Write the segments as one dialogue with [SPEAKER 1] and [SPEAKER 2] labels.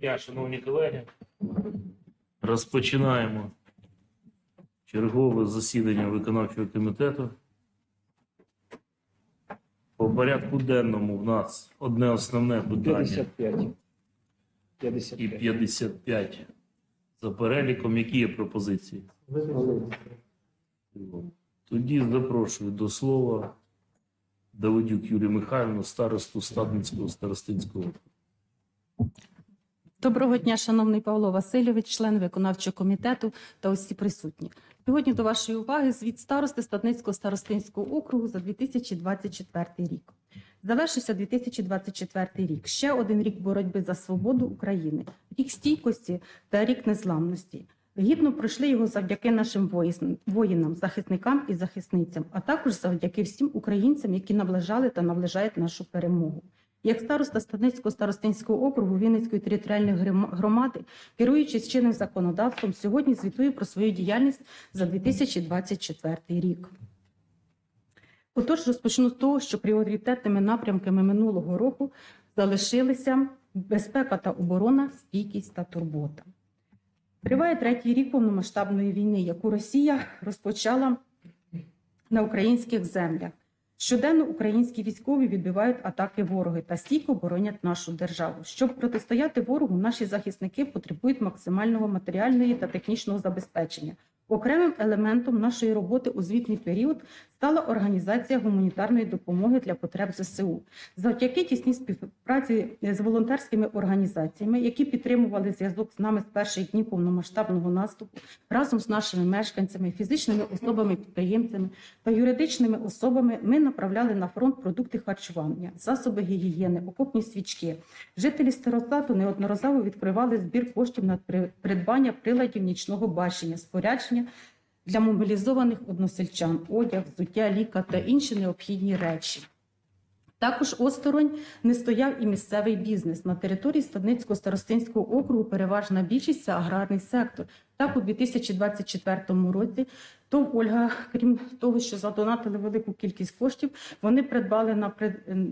[SPEAKER 1] дня, шановні колеги. Розпочинаємо чергове засідання виконавчого комітету. По порядку денному в нас одне основне питання
[SPEAKER 2] 55.
[SPEAKER 1] і
[SPEAKER 2] 55.
[SPEAKER 1] 55 за переліком. Які є пропозиції? Тоді запрошую до слова Давидюк Юрію Михайловну, старосту Стадницького старостинського.
[SPEAKER 3] Доброго дня, шановний Павло Васильович, член виконавчого комітету та усі присутні. Сьогодні до вашої уваги звіт старости Статницького старостинського округу за 2024 рік. Завершився 2024 рік. Ще один рік боротьби за свободу України, рік стійкості та рік незламності. Гідно пройшли його завдяки нашим воїнам, захисникам і захисницям, а також завдяки всім українцям, які наближали та наближають нашу перемогу. Як староста Станицького старостинського округу Вінницької територіальної громади, керуючись чинним законодавством, сьогодні звітую про свою діяльність за 2024 рік. Отож, розпочну з того, що пріоритетними напрямками минулого року залишилися безпека та оборона, стійкість та турбота. Триває третій рік повномасштабної війни, яку Росія розпочала на українських землях. Щоденно українські військові відбивають атаки вороги та стійко боронять нашу державу. Щоб протистояти ворогу, наші захисники потребують максимального матеріального та технічного забезпечення. Окремим елементом нашої роботи у звітний період стала організація гуманітарної допомоги для потреб ЗСУ. Завдяки тісній співпраці з волонтерськими організаціями, які підтримували зв'язок з нами з перших днів повномасштабного наступу, разом з нашими мешканцями, фізичними особами, підприємцями та юридичними особами, ми направляли на фронт продукти харчування, засоби гігієни, окопні свічки. Жителі Старостату неодноразово відкривали збір коштів на при- придбання приладів нічного бачення, спорядження для мобілізованих односельчан, одяг, взуття, ліка та інші необхідні речі. Також осторонь не стояв і місцевий бізнес. На території Стадницького старостинського округу переважна більшість це аграрний сектор. Так, у 2024 році то Ольга, крім того, що задонатили велику кількість коштів, вони придбали на,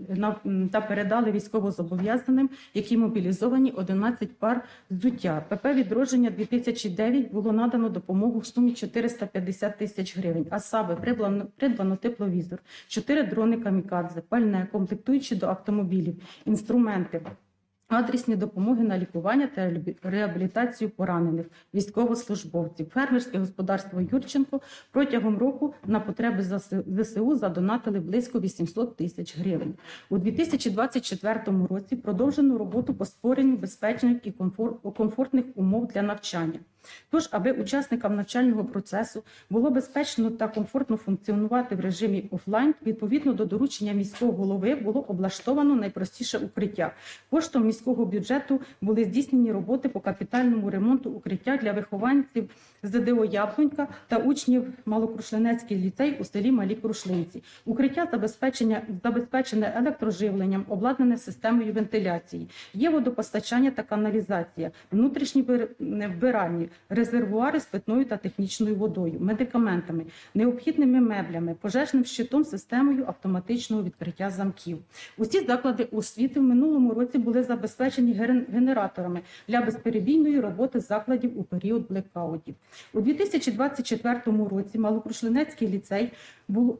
[SPEAKER 3] на та передали військовозобов'язаним, які мобілізовані 11 пар взуття. ПП відродження 2009 було надано допомогу в сумі 450 тисяч гривень. А саме придбано, придбано тепловізор, 4 дрони камікадзе, пальне, комплектуючі до автомобілів, інструменти. Адресні допомоги на лікування та реабі- реабілітацію поранених військовослужбовців. Фермерське господарство Юрченко протягом року на потреби ЗСУ задонатили близько 800 тисяч гривень. У 2024 році продовжено роботу по створенню безпечних і комфортних умов для навчання. Тож, аби учасникам навчального процесу було безпечно та комфортно функціонувати в режимі офлайн, відповідно до доручення міського голови було облаштовано найпростіше укриття. Коштом міського бюджету були здійснені роботи по капітальному ремонту укриття для вихованців ЗДО Яблунька та учнів Малокрушлинецький ліцей у селі Малі Крушлинці. Укриття забезпечення забезпечене електроживленням, обладнане системою вентиляції. Є водопостачання та каналізація, внутрішні вбиральні, резервуари з питною та технічною водою, медикаментами, необхідними меблями, пожежним щитом, системою автоматичного відкриття замків. Усі заклади освіти в минулому році були забезпечені ген- генераторами для безперебійної роботи закладів у період блекаутів. У 2024 році Малокрушлинецький ліцей було,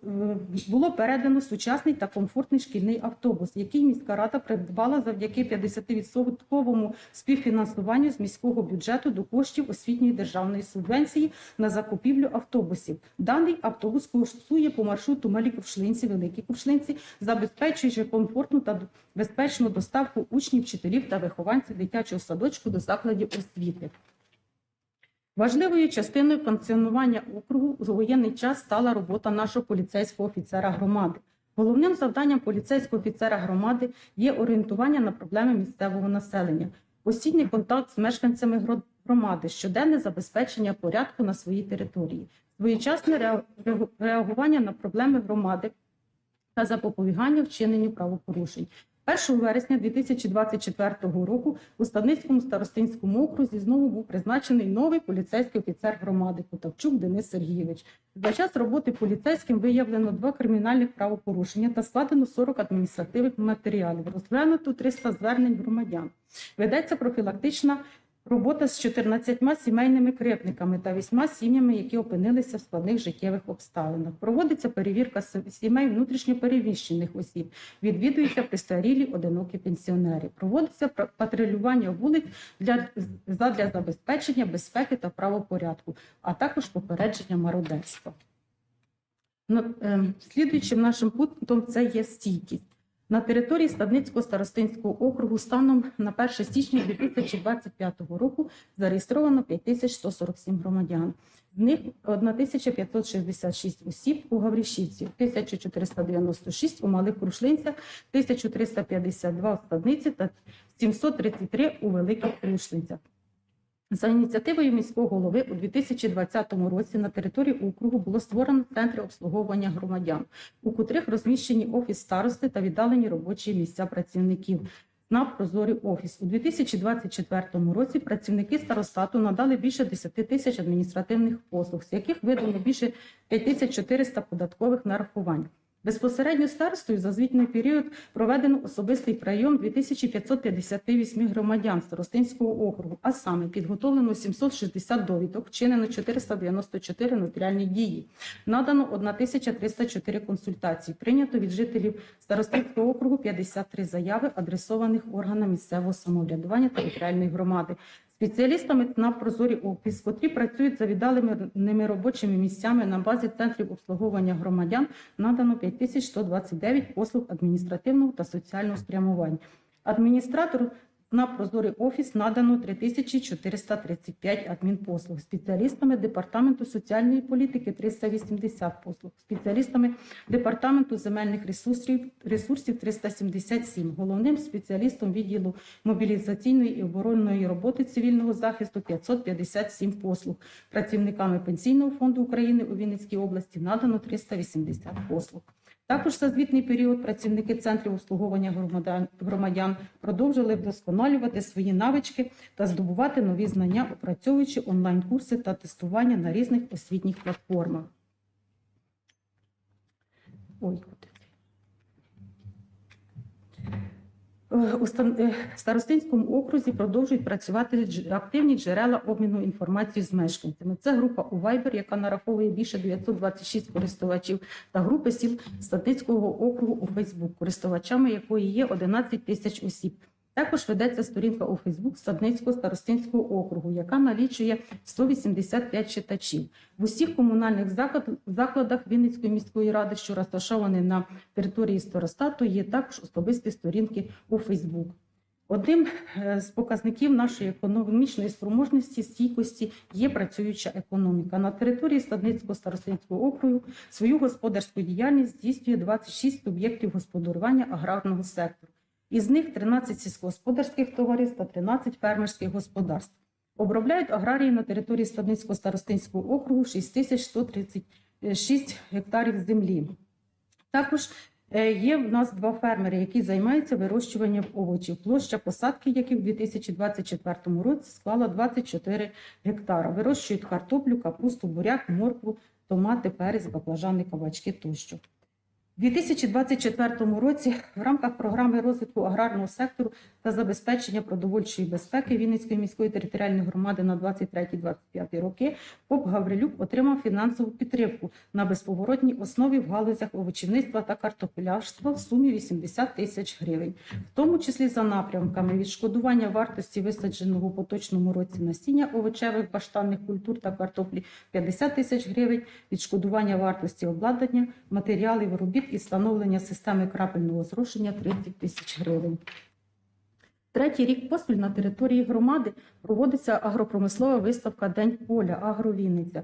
[SPEAKER 3] е, передано сучасний та комфортний шкільний автобус, який міська рада придбала завдяки 50% співфінансуванню з міського бюджету до коштів освітньої державної субвенції на закупівлю автобусів. Даний автобус курсує по маршруту Малі Крушлинці, Великі Крушлинці, забезпечуючи комфортну та безпечну доставку учнів, вчителів та вихованців дитячого садочку до закладів освіти. Важливою частиною функціонування округу у воєнний час стала робота нашого поліцейського офіцера громади. Головним завданням поліцейського офіцера громади є орієнтування на проблеми місцевого населення, постійний контакт з мешканцями громади, щоденне забезпечення порядку на своїй території, своєчасне реагування на проблеми громади та запобігання вчиненню правопорушень. 1 вересня 2024 року у Станицькому старостинському окрузі знову був призначений новий поліцейський офіцер громади Кутавчук Денис Сергійович. За час роботи поліцейським виявлено два кримінальних правопорушення та складено 40 адміністративних матеріалів. Розглянуто 300 звернень громадян. Ведеться профілактична робота з 14 сімейними кривдниками та 8 сім'ями, які опинилися в складних життєвих обставинах. Проводиться перевірка сімей внутрішньопереміщених осіб. Відвідуються пристарілі одинокі пенсіонери. Проводиться пр- патрулювання вулиць для, задля забезпечення безпеки та правопорядку, а також попередження мародерства. Ну, ем, Слідуючим нашим пунктом це є стійкість. На території Стадницького старостинського округу станом на 1 січня 2025 року зареєстровано 5147 громадян. З них 1566 осіб у Гаврішівці, 1496 у Малих Крушлинцях, 1352 у Стадниці та 733 у Великих Крушлинцях. За ініціативою міського голови у 2020 році на території округу було створено центри обслуговування громадян, у котрих розміщені офіс старости та віддалені робочі місця працівників. На прозорий офіс у 2024 році працівники старостату надали більше 10 тисяч адміністративних послуг, з яких видано більше 5400 податкових нарахувань. Безпосередньо старостою за звітний період проведено особистий прийом 2558 громадян Старостинського округу, а саме підготовлено 760 довідок, вчинено 494 нотаріальні дії, надано 1304 консультації, прийнято від жителів Старостинського округу 53 заяви, адресованих органам місцевого самоврядування територіальної громади. Спеціалістами на прозорі офіс, котрі працюють за віддаленими робочими місцями на базі центрів обслуговування громадян, надано 5129 послуг адміністративного та соціального спрямування. Адміністратору на прозорий офіс надано 3435 адмінпослуг. Спеціалістами департаменту соціальної політики 380 послуг. Спеціалістами департаменту земельних ресурсів ресурсів 377. Головним спеціалістом відділу мобілізаційної і оборонної роботи цивільного захисту 557 послуг. Працівниками Пенсійного фонду України у Вінницькій області надано 380 послуг. Також за звітний період працівники центрів обслуговування громадян, громадян продовжили вдосконалювати свої навички та здобувати нові знання, опрацьовуючи онлайн-курси та тестування на різних освітніх платформах. Ой, куди? Е, У Стан- е, Старостинському окрузі продовжують працювати активні джерела обміну інформацією з мешканцями. Це група у Viber, яка нараховує більше 926 користувачів, та групи сіл Статицького округу у Facebook, користувачами якої є 11 тисяч осіб. Також ведеться сторінка у Фейсбук Стадницького старостинського округу, яка налічує 185 читачів. В усіх комунальних закладах Вінницької міської ради, що розташовані на території старостату, є також особисті сторінки у Фейсбук. Одним е, з показників нашої економічної спроможності стійкості є працююча економіка. На території Стадницького старостинського округу свою господарську діяльність здійснює 26 суб'єктів господарювання аграрного сектору. Із них 13 сільськогосподарських товариств та 13 фермерських господарств. Обробляють аграрії на території Стадницького старостинського округу 6136 гектарів землі. Також е, є в нас два фермери, які займаються вирощуванням овочів. Площа посадки, яких в 2024 році склала 24 гектара. Вирощують картоплю, капусту, буряк, моркву, томати, перець, баклажани, кабачки тощо. У 2024 році в рамках програми розвитку аграрного сектору та забезпечення продовольчої безпеки Вінницької міської територіальної громади на 23-25 роки ФОП Гаврилюк отримав фінансову підтримку на безповоротній основі в галузях овочівництва та картоплярства в сумі 80 тисяч гривень, в тому числі за напрямками відшкодування вартості висадженого у поточному році насіння овочевих баштанних культур та картоплі 50 тисяч гривень, відшкодування вартості обладнання, матеріалів робіт і встановлення системи крапельного зрошення 30 тисяч гривень. Третій рік поспіль на території громади проводиться агропромислова виставка День поля Агровінниця,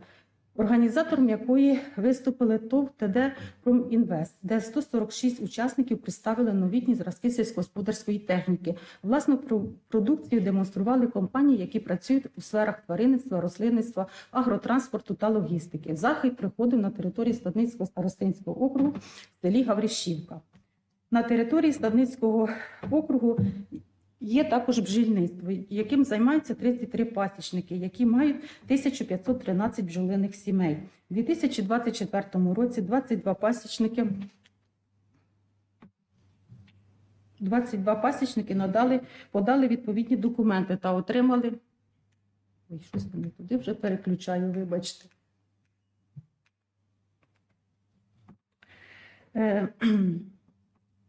[SPEAKER 3] організатором якої виступили ТОВ ТД Промінвест, де 146 учасників представили новітні зразки сільськогосподарської техніки. Власну продукцію демонстрували компанії, які працюють у сферах тваринництва, рослинництва, агротранспорту та логістики. Захід приходив на території Стадницького старостинського округу в селі Гаврищівка. На території Стадницького округу є також бджільництво, яким займаються 33 пасічники, які мають 1513 бджолиних сімей. У 2024 році 22 пасічники 22 пасічники надали, подали відповідні документи та отримали. Ой, щось мене туди вже переключаю, вибачте. Е,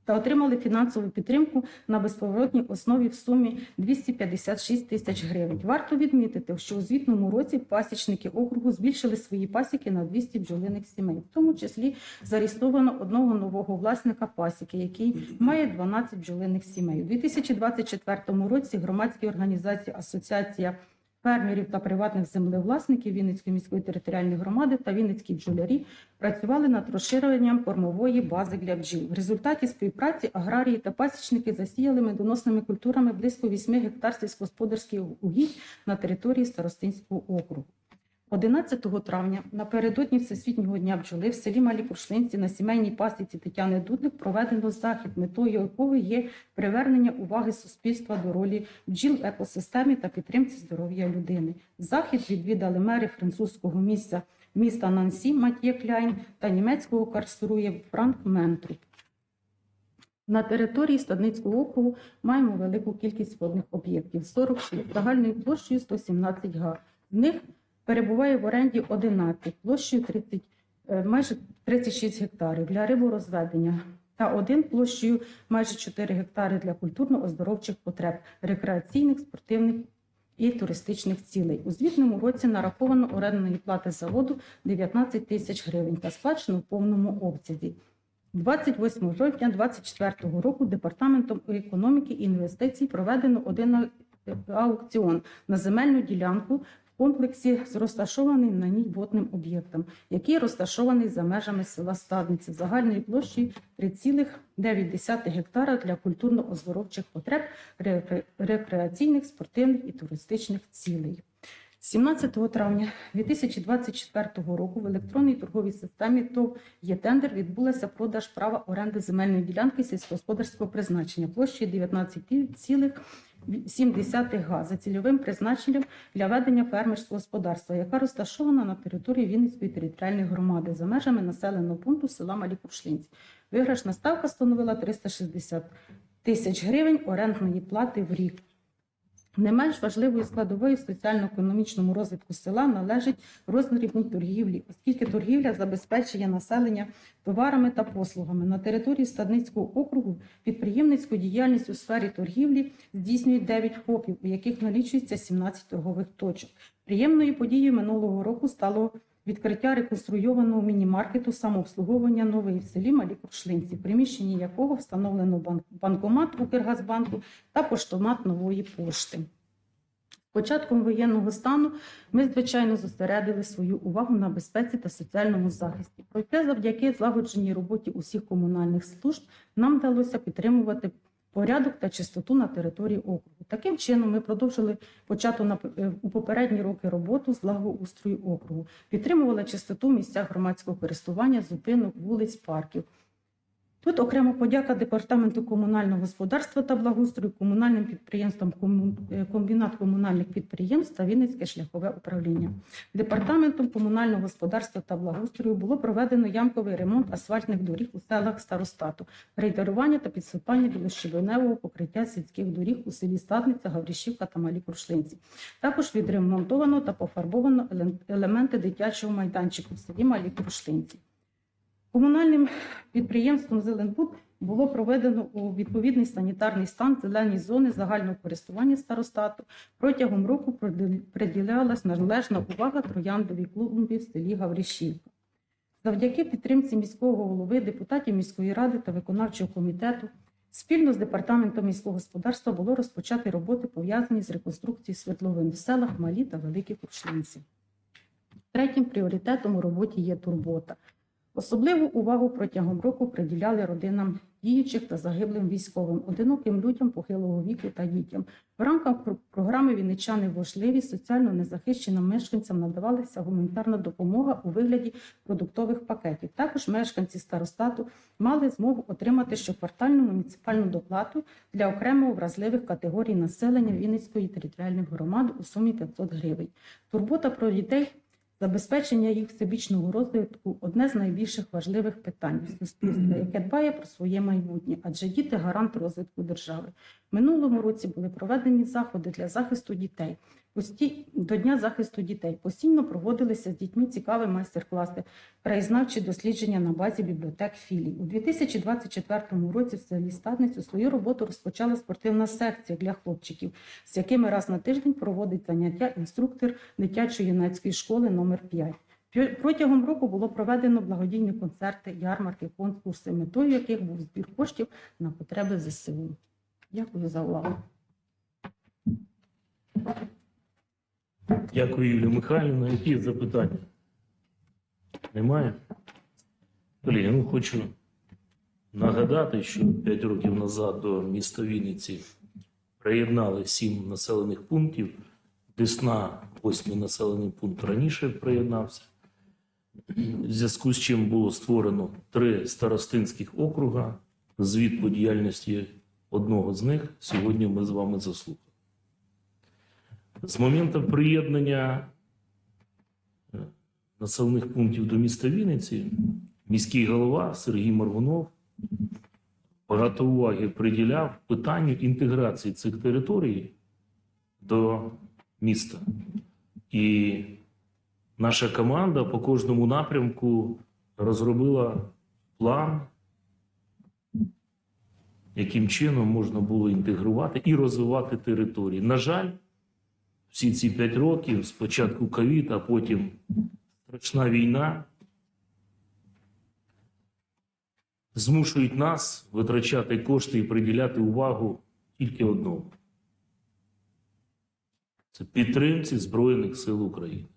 [SPEAKER 3] Та отримали фінансову підтримку на безповоротній основі в сумі 256 тисяч гривень. Варто відмітити, що у звітному році пасічники округу збільшили свої пасіки на 200 бджолиних сімей, в тому числі зареєстровано одного нового власника пасіки, який має 12 бджолиних сімей. У 2024 році громадські організації Асоціація фермерів та приватних землевласників Вінницької міської територіальної громади та Вінницькі бджолярі працювали над розширенням кормової бази для бджіл. В результаті співпраці аграрії та пасічники засіяли медоносними культурами близько 8 гектар сільськогосподарських угідь на території Старостинського округу. 11 травня напередодні Всесвітнього дня бджоли в селі Малі Крушлинці на сімейній пасіці Тетяни Дудлик проведено захід, метою якого є привернення уваги суспільства до ролі бджіл в екосистемі та підтримці здоров'я людини. Захід відвідали мери французького місця міста Нансі Матє Кляйн та німецького карсерує Франк Ментруп. На території Стадницького округу маємо велику кількість водних об'єктів 46 загальною площею 117 га. З них перебуває в оренді 11 площею 30, е, майже 36 гектарів для риборозведення та один площею майже 4 гектари для культурно-оздоровчих потреб, рекреаційних, спортивних і туристичних цілей. У звітному році нараховано орендної плати заводу 19 тисяч гривень та сплачено в повному обсязі. 28 жовтня 2024 року Департаментом економіки і інвестицій проведено один аукціон на земельну ділянку комплексі з розташованим на ній водним об'єктом, який розташований за межами села Стадниця загальною площею 3,9 гектара для культурно-оздоровчих потреб, рекреаційних, спортивних і туристичних цілей. 17 травня 2024 року в електронній торговій системі ТОВ є тендер відбулася продаж права оренди земельної ділянки сільськогосподарського призначення площею 19,7 га за цільовим призначенням для ведення фермерського господарства, яка розташована на території Вінницької територіальної громади за межами населеного пункту села Малі Крушлинці. Виграшна ставка становила 360 тисяч гривень орендної плати в рік. Не менш важливою складовою в соціально-економічному розвитку села належить роздрібній торгівлі, оскільки торгівля забезпечує населення товарами та послугами. На території Стадницького округу підприємницьку діяльність у сфері торгівлі здійснюють 9 ФОПів, у яких налічується 17 торгових точок. Приємною подією минулого року стало відкриття реконструйованого міні-маркету самообслуговування новий в селі Малі Куршлинці, в приміщенні якого встановлено банк- банкомат Укргазбанку та поштомат нової пошти. Початком воєнного стану ми, звичайно, зосередили свою увагу на безпеці та соціальному захисті. Проте, завдяки злагодженій роботі усіх комунальних служб, нам вдалося підтримувати порядок та чистоту на території округу. Таким чином, ми продовжили почату на е, у попередні роки роботу з благоустрою округу, підтримували чистоту в місцях громадського користування, зупинок, вулиць, парків. Тут окремо подяка Департаменту комунального господарства та благоустрою, комунальним підприємствам «Кому- е, комбінат комунальних підприємств та Вінницьке шляхове управління. Департаментом комунального господарства та благоустрою було проведено ямковий ремонт асфальтних доріг у селах старостату, рейдерування та підсипання білощебеневого покриття сільських доріг у селі Стадниця, Гаврішівка та Малі Крушлинці. Також відремонтовано та пофарбовано елементи дитячого майданчику в селі Малі Крушлинці. Комунальним підприємством Зеленбуд було проведено у відповідний санітарний стан зелені зони загального користування старостату. Протягом року приділ- приділялась належна увага трояндовій клумбі в селі Гаврішівка. Завдяки підтримці міського голови, депутатів міської ради та виконавчого комітету спільно з департаментом міського господарства було розпочати роботи, пов'язані з реконструкцією свердловин в селах Малі та Великі Крушлинці. Третім пріоритетом у роботі є турбота. Особливу увагу протягом року приділяли родинам діючих та загиблим військовим, одиноким людям похилого віку та дітям. В рамках програми Вінничани важливі соціально незахищеним мешканцям надавалася гуманітарна допомога у вигляді продуктових пакетів. Також мешканці старостату мали змогу отримати щоквартальну муніципальну доплату для окремо вразливих категорій населення Вінницької територіальної громади у сумі 500 гривень. Турбота про дітей, забезпечення їх всебічного розвитку одне з найбільших важливих питань суспільства, яке дбає про своє майбутнє, адже діти гарант розвитку держави. Минулому році були проведені заходи для захисту дітей. До Дня захисту дітей постійно проводилися з дітьми цікаві майстер-класи, краєзнавчі дослідження на базі бібліотек філій. У 2024 році в селі Стадницю свою роботу розпочала спортивна секція для хлопчиків, з якими раз на тиждень проводить заняття інструктор дитячо-юнацької школи номер 5. Протягом року було проведено благодійні концерти, ярмарки, конкурси, метою яких був збір коштів на потреби ЗСУ. Дякую за увагу.
[SPEAKER 1] Дякую, Юлія Михайлівна. Які запитання? Немає? Колеги, ну хочу нагадати, що 5 років назад до міста Вінниці приєднали 7 населених пунктів. Десна, восьмий населений пункт раніше приєднався. В зв'язку з чим було створено три старостинських округа. Звіт по діяльності одного з них сьогодні ми з вами заслухали. З моменту приєднання е, населених пунктів до міста Вінниці міський голова Сергій Маргунов багато уваги приділяв питанню інтеграції цих територій до міста. І наша команда по кожному напрямку розробила план, яким чином можна було інтегрувати і розвивати території. На жаль, всі ці п'ять років, спочатку ковід, а потім страшна війна, змушують нас витрачати кошти і приділяти увагу тільки одному. Це підтримці Збройних сил України.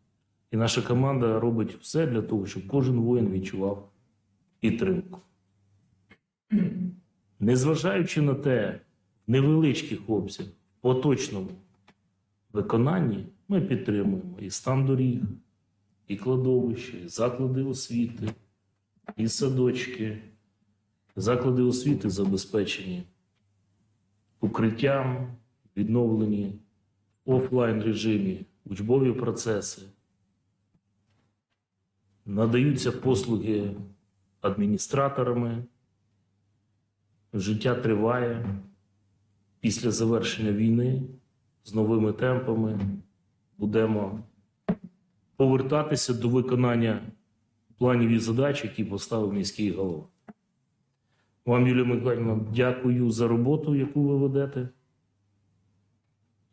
[SPEAKER 1] І наша команда робить все для того, щоб кожен воїн відчував підтримку. Незважаючи на те, в невеличких обсягах, поточному виконанні ми підтримуємо і стан доріг, і кладовища, і заклади освіти, і садочки. Заклади освіти забезпечені укриттям, відновлені в офлайн режимі, учбові процеси. Надаються послуги адміністраторами. Життя триває після завершення війни з новими темпами будемо повертатися до виконання планів і задач, які поставив міський голова. Вам, Юлія Миколаївна, дякую за роботу, яку ви ведете.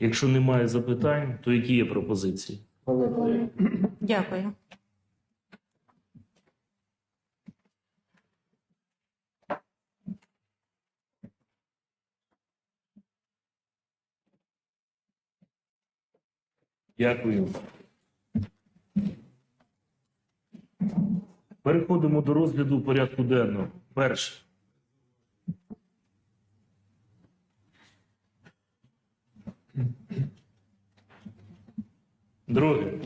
[SPEAKER 1] Якщо немає запитань, то які є пропозиції?
[SPEAKER 3] Дякую.
[SPEAKER 1] Дякую. Переходимо до розгляду порядку денного. Перше. Друге.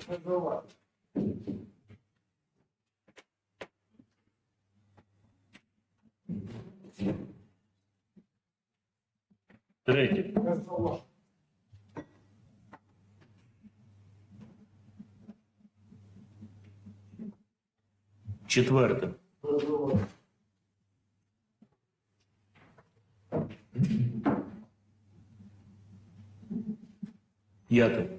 [SPEAKER 1] Третє. Четверте. П'яте.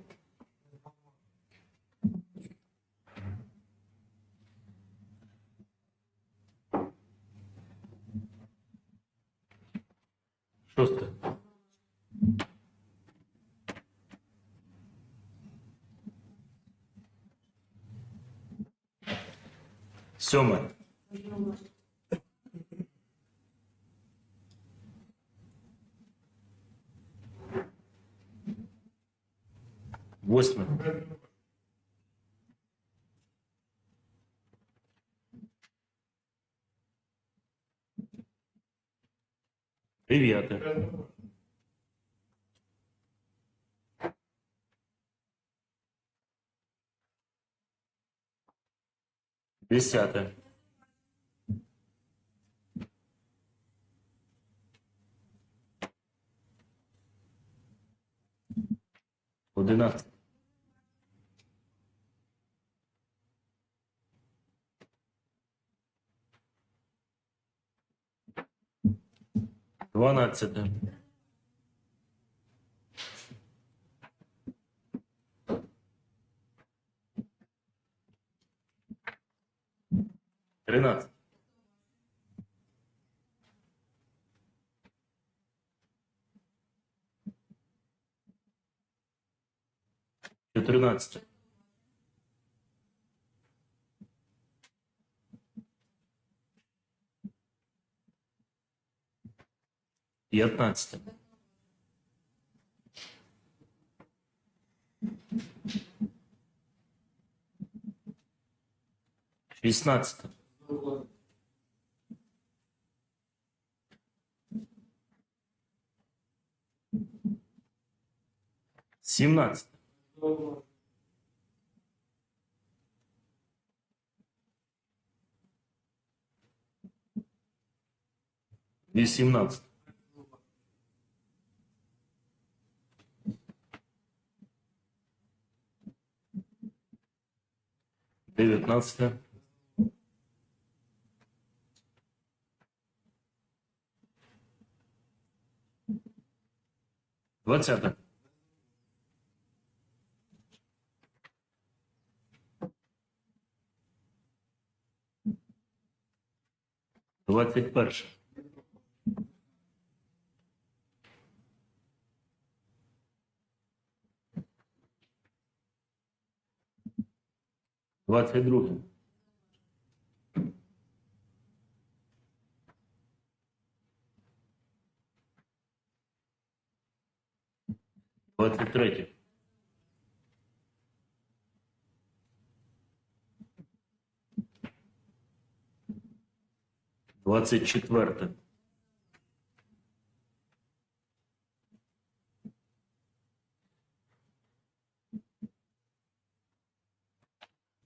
[SPEAKER 1] Дев'яте. Десяте. Одинадцяте. Дванадцяте. Тринадцять. Чотирнадцяте. 15. Шестнадцатым. Семнадцатым. И семнадцатым. 19. Двадцатое. Двадцать первое. Двадцять друге. Двадцять третє. Двадцять четверте.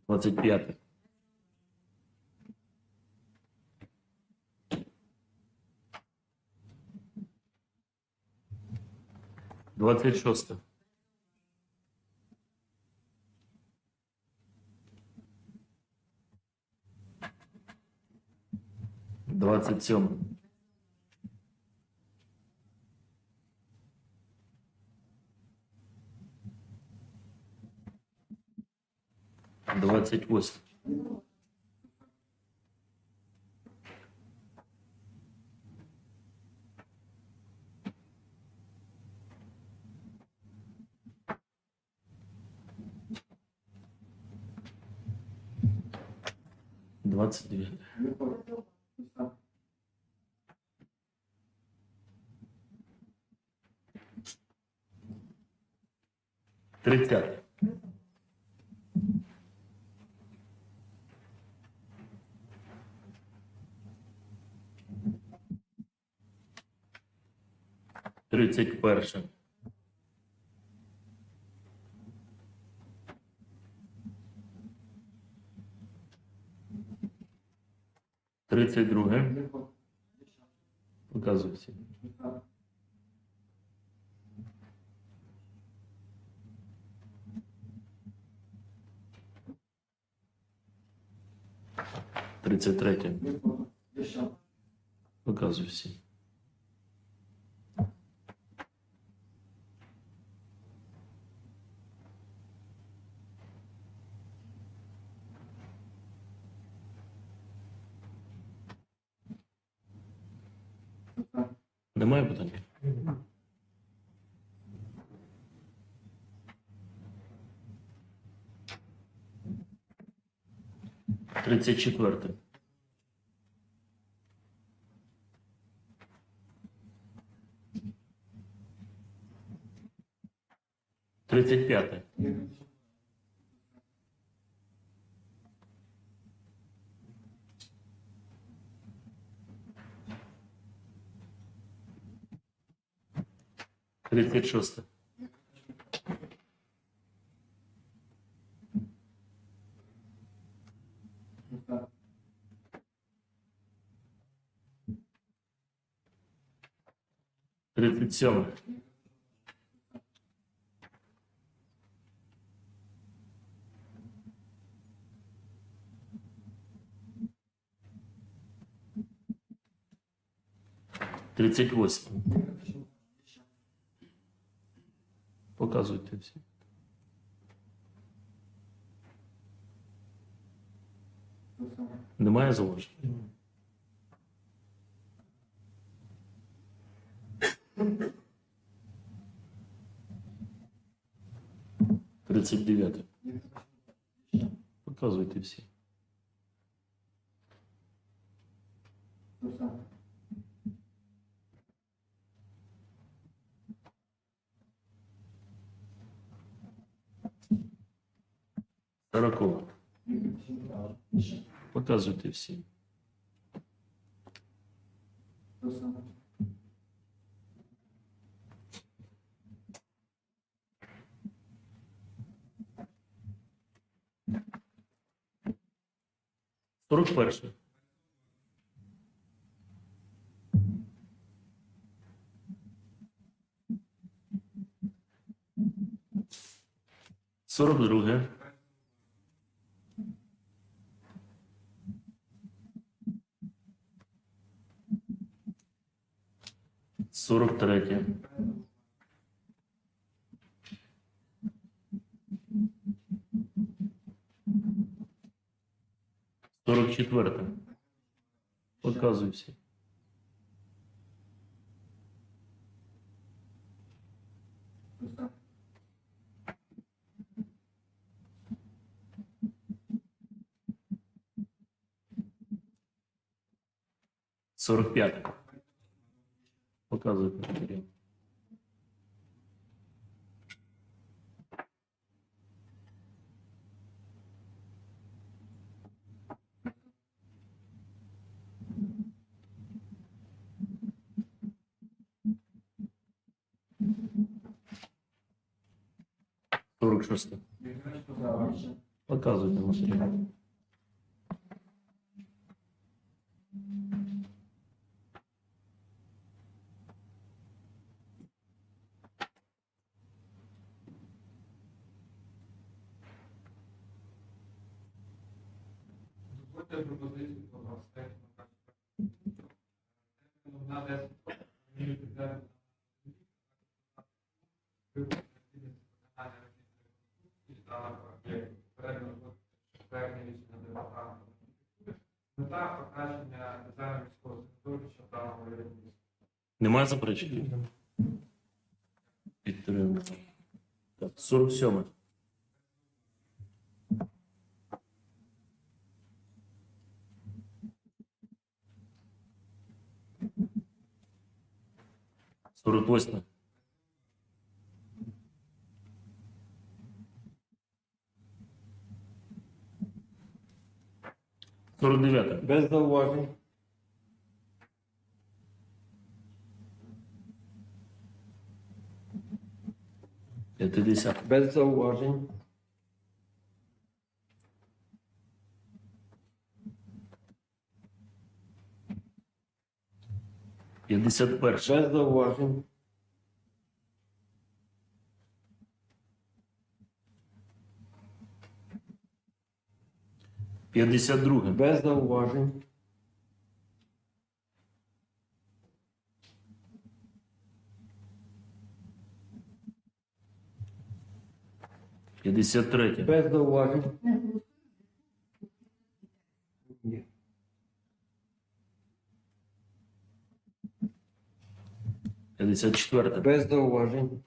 [SPEAKER 1] 25. Двадцать шесте. Двадцать сьоме. 28. Двадцать две. Тридцать. 31. Тридцять друге. Показую всі. Тридцять третє. Показую всі. Немає питань? Тридцять четверте. Тридцять п'яте. 36. Тридцять сьоме. Тридцять восьме. Показуйте всі. Немає зауважень? Тридцять дев'яте. Показуйте всі. Показуйте всі. Сорок перше. Сорок друге. Четверте. Показуй всі. Сорок п'яте. Показуйте шесте. Показуйте
[SPEAKER 2] Мета покращення дизайну міського середовища та місця.
[SPEAKER 1] Немає заперечень? Підтримую. Так, 47. Сорок восьме. Сорок дев'яте.
[SPEAKER 4] Без зауважень.
[SPEAKER 1] П'ятдесят.
[SPEAKER 4] Без зауважень.
[SPEAKER 1] П'ятдесят перше.
[SPEAKER 4] Без зауважень.
[SPEAKER 1] П'ятдесят друге.
[SPEAKER 4] Без зауважень.
[SPEAKER 1] П'ятдесят третє.
[SPEAKER 4] Без зауважень. Ні.
[SPEAKER 1] П'ятдесят четверте.
[SPEAKER 4] Без зауважень.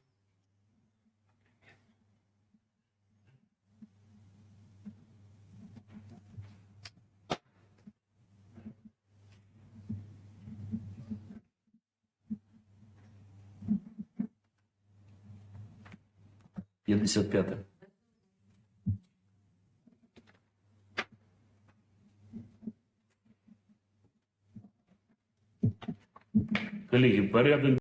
[SPEAKER 1] П'ятдесят п'яте. Колеги, порядок